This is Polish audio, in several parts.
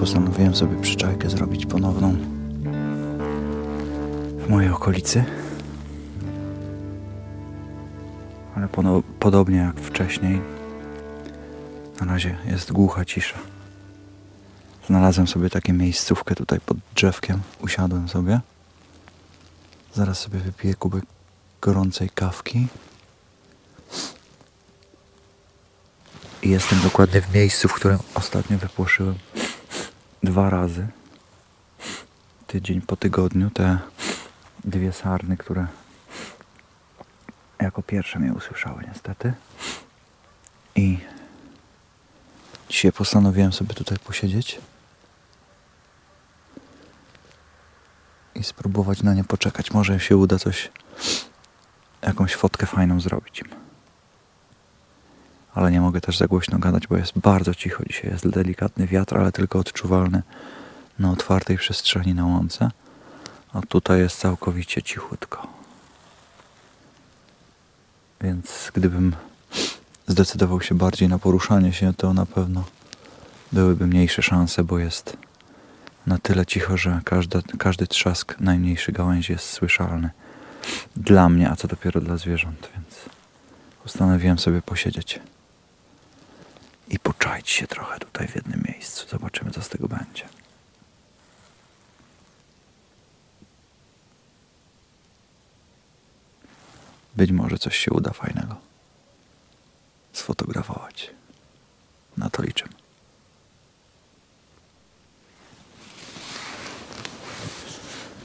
postanowiłem sobie przyczajkę zrobić ponowną w mojej okolicy. Ale podobnie jak wcześniej, na razie jest głucha cisza. Znalazłem sobie takie miejscówkę tutaj pod drzewkiem. Usiadłem sobie. Zaraz sobie wypiję kubek gorącej kawki. I jestem dokładnie w miejscu, w którym ostatnio wypłoszyłem dwa razy. Tydzień po tygodniu te dwie sarny, które jako pierwsze mnie usłyszały niestety. I dzisiaj postanowiłem sobie tutaj posiedzieć i spróbować na nie poczekać. Może się uda coś, jakąś fotkę fajną zrobić im. Ale nie mogę też za głośno gadać, bo jest bardzo cicho dzisiaj. Jest delikatny wiatr, ale tylko odczuwalny na otwartej przestrzeni na łące. A tutaj jest całkowicie cichutko. Więc gdybym zdecydował się bardziej na poruszanie się, to na pewno byłyby mniejsze szanse, bo jest na tyle cicho, że każda, każdy trzask najmniejszy gałęzi jest słyszalny dla mnie, a co dopiero dla zwierząt, więc postanowiłem sobie posiedzieć i poczaić się trochę tutaj w jednym miejscu. Zobaczymy, co z tego będzie. Być może coś się uda fajnego sfotografować. Na to liczę.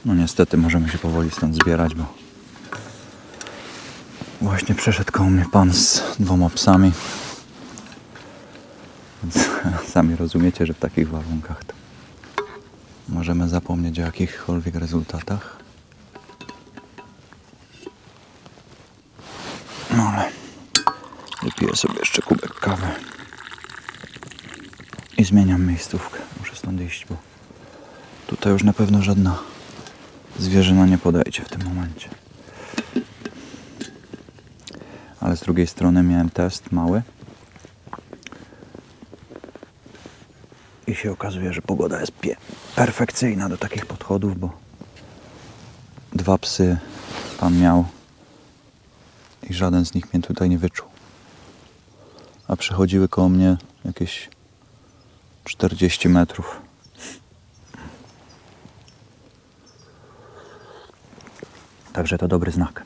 No niestety możemy się powoli stąd zbierać, bo właśnie przeszedł koło mnie pan z dwoma psami. Sami rozumiecie, że w takich warunkach to możemy zapomnieć o jakichkolwiek rezultatach. No ale wypiję sobie jeszcze kubek kawy i zmieniam miejscówkę. Muszę stąd iść, bo tutaj już na pewno żadna zwierzyna nie podejdzie w tym momencie. Ale z drugiej strony miałem test mały. Się okazuje, że pogoda jest perfekcyjna do takich podchodów, bo dwa psy pan miał i żaden z nich mnie tutaj nie wyczuł. A przechodziły koło mnie jakieś 40 metrów. Także to dobry znak.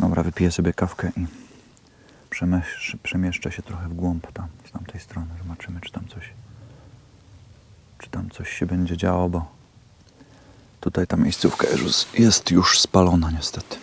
Dobra, wypiję sobie kawkę i przemieszczę się trochę w głąb tam, z tamtej strony. Zobaczymy, czy tam coś, czy tam coś się będzie działo, bo tutaj ta miejscówka jest już spalona niestety.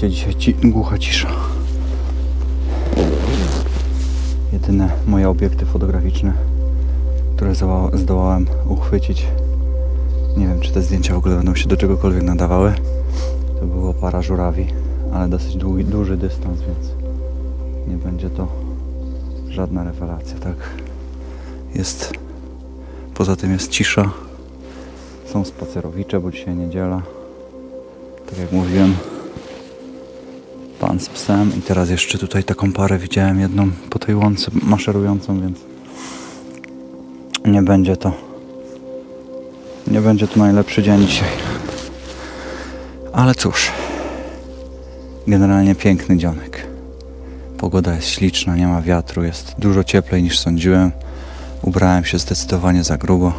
Całkowicie dzisiaj ci, głucha cisza. Jedyne moje obiekty fotograficzne, które zdoła- zdołałem uchwycić. Nie wiem, czy te zdjęcia w ogóle będą się do czegokolwiek nadawały. To było para żurawi, ale dosyć długi, duży dystans, więc nie będzie to żadna rewelacja, tak? Jest, poza tym jest cisza. Są spacerowicze, bo dzisiaj niedziela. Tak jak mówiłem, pan z psem i teraz jeszcze tutaj taką parę widziałem jedną po tej łące maszerującą, więc nie będzie to nie będzie to najlepszy dzień dzisiaj. Ale cóż, generalnie piękny dzionek. Pogoda jest śliczna, nie ma wiatru, jest dużo cieplej niż sądziłem. Ubrałem się zdecydowanie za grubo.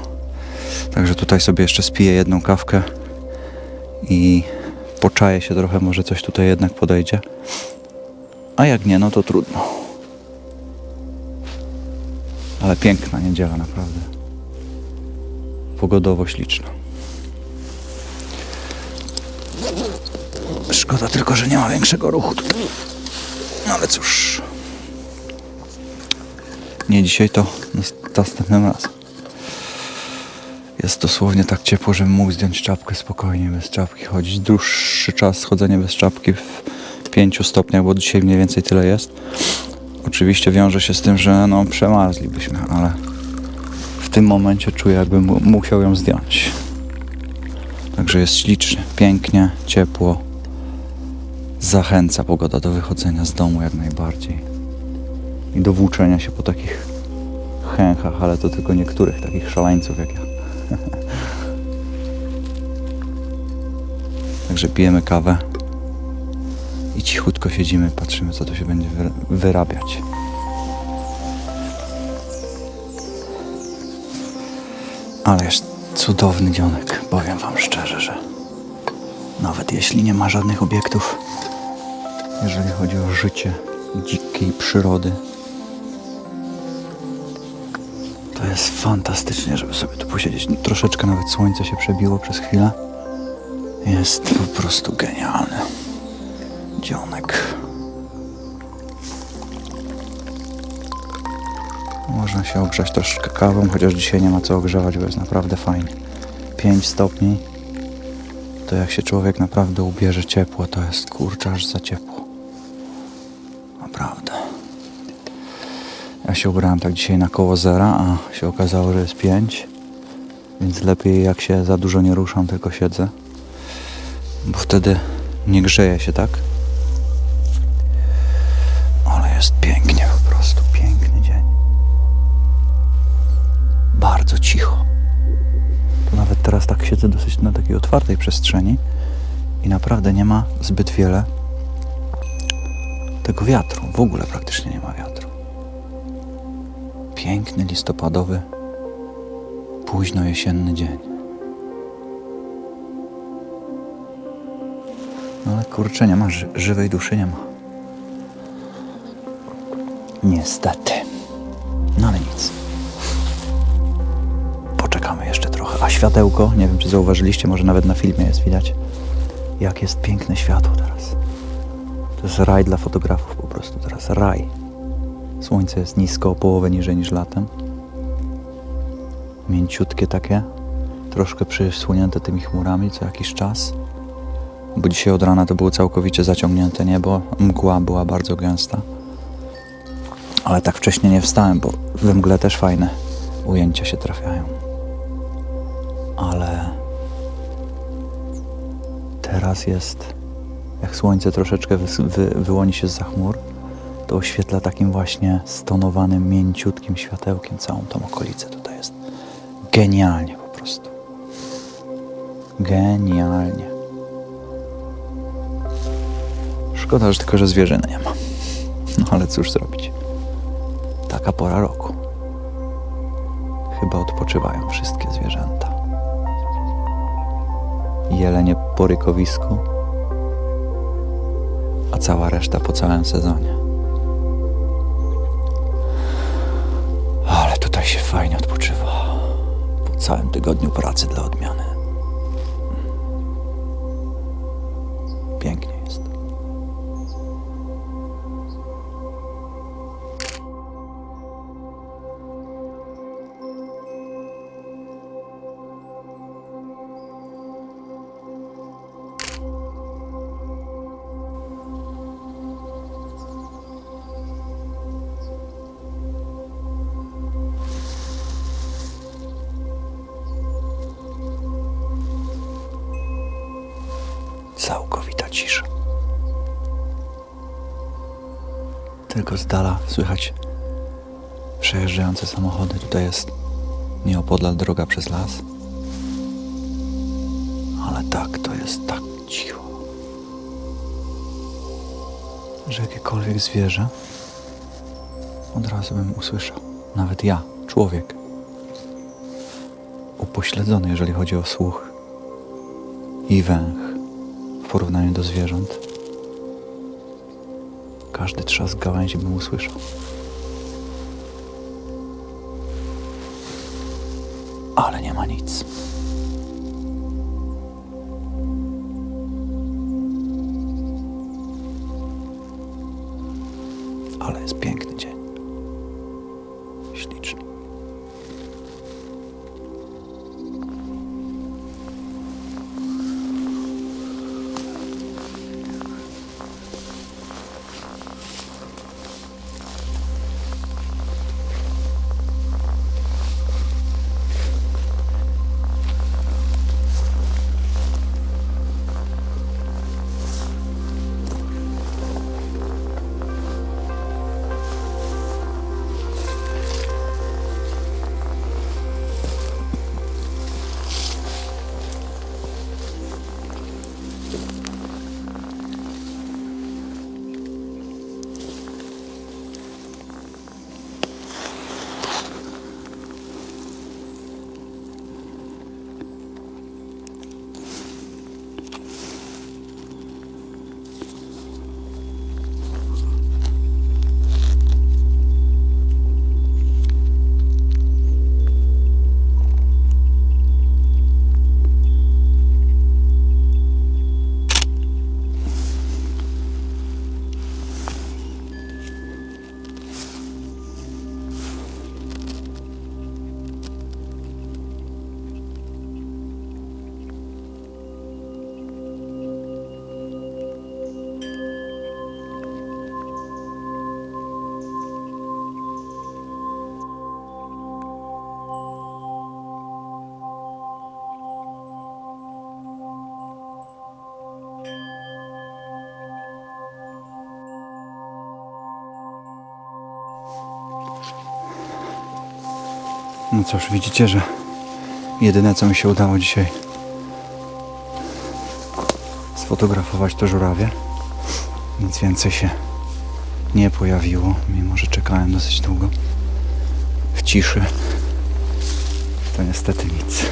Także tutaj sobie jeszcze spiję jedną kawkę i poczaję się trochę, może coś tutaj jednak podejdzie. A jak nie, no to trudno. Ale piękna niedziela, naprawdę. Pogodowo śliczna. Szkoda tylko, że nie ma większego ruchu. No ale cóż. Nie dzisiaj, to nas- następnym razem. Jest dosłownie tak ciepło, żebym mógł zdjąć czapkę spokojnie, bez czapki chodzić. Dłuższy czas chodzenie bez czapki w 5 stopniach, bo dzisiaj mniej więcej tyle jest. Oczywiście wiąże się z tym, że no przemarzlibyśmy, ale w tym momencie czuję, jakbym mu- musiał ją zdjąć. Także jest ślicznie, pięknie, ciepło. Zachęca pogoda do wychodzenia z domu jak najbardziej. I do włóczenia się po takich chęchach, ale to tylko niektórych takich szaleńców jak ja. Także pijemy kawę i cichutko siedzimy, patrzymy co to się będzie wyra- wyrabiać. Ale jest cudowny dzionek, powiem Wam szczerze, że nawet jeśli nie ma żadnych obiektów, jeżeli chodzi o życie dzikiej przyrody, to jest fantastycznie, żeby sobie tu posiedzieć. Troszeczkę nawet słońce się przebiło przez chwilę. Jest po prostu genialny dzionek. Można się ogrzać troszeczkę kawą, chociaż dzisiaj nie ma co ogrzewać, bo jest naprawdę fajnie. 5 stopni. To jak się człowiek naprawdę ubierze ciepło, to jest kurczę za ciepło. Się ubrałem tak dzisiaj na koło zera, a się okazało, że jest 5. Więc lepiej jak się za dużo nie ruszam, tylko siedzę. Bo wtedy nie grzeje się, tak? Ale jest pięknie po prostu, piękny dzień. Bardzo cicho. To nawet teraz tak siedzę dosyć na takiej otwartej przestrzeni i naprawdę nie ma zbyt wiele tego wiatru. W ogóle praktycznie nie ma wiatru. Piękny listopadowy, późno jesienny dzień. No ale kurczę, nie ma ży- żywej duszy, nie ma. Niestety. No ale nic. Poczekamy jeszcze trochę. A światełko, nie wiem czy zauważyliście, może nawet na filmie jest widać, jak jest piękne światło teraz. To jest raj dla fotografów po prostu teraz. Raj. Słońce jest nisko, o połowę niżej niż latem. Mięciutkie takie. Troszkę przysłonięte tymi chmurami co jakiś czas. Bo dzisiaj od rana to było całkowicie zaciągnięte niebo. Mgła była bardzo gęsta. Ale tak wcześnie nie wstałem, bo we mgle też fajne ujęcia się trafiają. Ale teraz jest, jak słońce troszeczkę wys- wy, wyłoni się z chmur, oświetla takim właśnie stonowanym, mięciutkim światełkiem całą tą okolicę. Tutaj jest genialnie po prostu. Genialnie. Szkoda, że tylko, że zwierzyny nie ma. No ale cóż zrobić. Taka pora roku. Chyba odpoczywają wszystkie zwierzęta. Jelenie po rykowisku, a cała reszta po całym sezonie. Tutaj się fajnie odpoczywa. Po całym tygodniu pracy dla odmiany. Całkowita cisza. Tylko z dala słychać przejeżdżające samochody. Tutaj jest nieopodal droga przez las. Ale tak, to jest tak cicho, że jakiekolwiek zwierzę od razu bym usłyszał. Nawet ja, człowiek, upośledzony, jeżeli chodzi o słuch i węch porównaniu do zwierząt. Każdy trzask gałęzi bym usłyszał. Ale nie ma nic. No cóż, widzicie, że jedyne co mi się udało dzisiaj sfotografować to żurawie. Nic więcej się nie pojawiło, mimo że czekałem dosyć długo w ciszy. To niestety nic.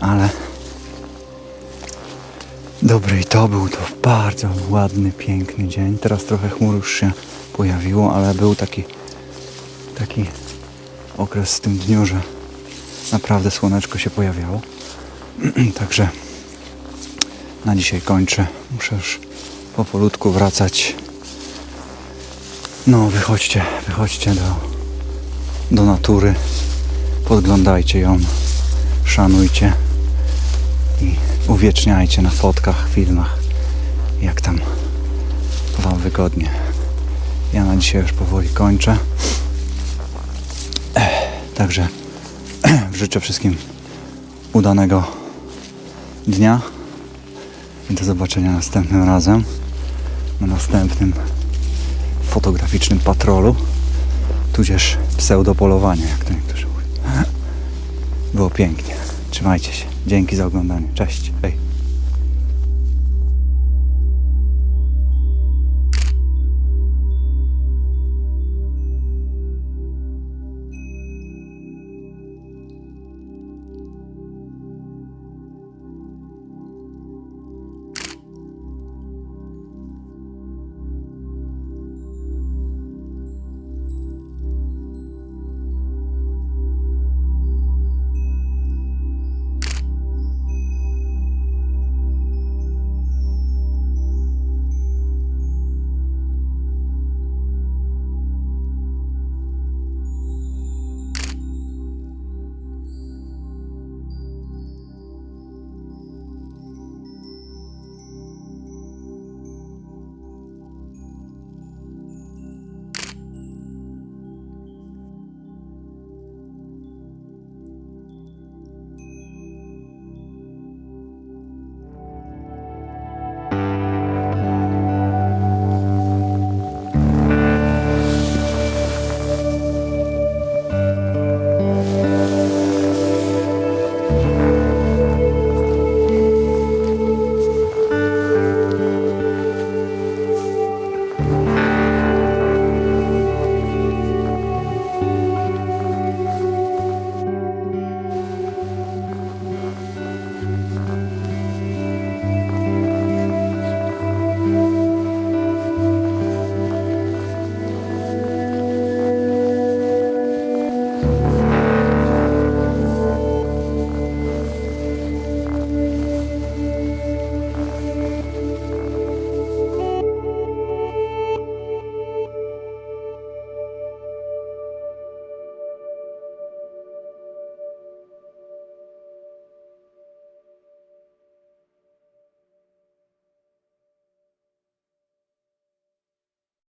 Ale dobry i to był to bardzo ładny, piękny dzień. Teraz trochę chmur już się pojawiło, ale był taki taki okres w tym dniu, że naprawdę słoneczko się pojawiało. Także na dzisiaj kończę. Muszę już powolutku wracać. No, wychodźcie, wychodźcie do, do natury. Podglądajcie ją, szanujcie i uwieczniajcie na fotkach, filmach, jak tam Wam wygodnie. Ja na dzisiaj już powoli kończę. Także życzę wszystkim udanego dnia i do zobaczenia następnym razem na następnym fotograficznym patrolu tudzież pseudopolowanie, jak to niektórzy mówią. Było pięknie. Trzymajcie się. Dzięki za oglądanie. Cześć. Hej.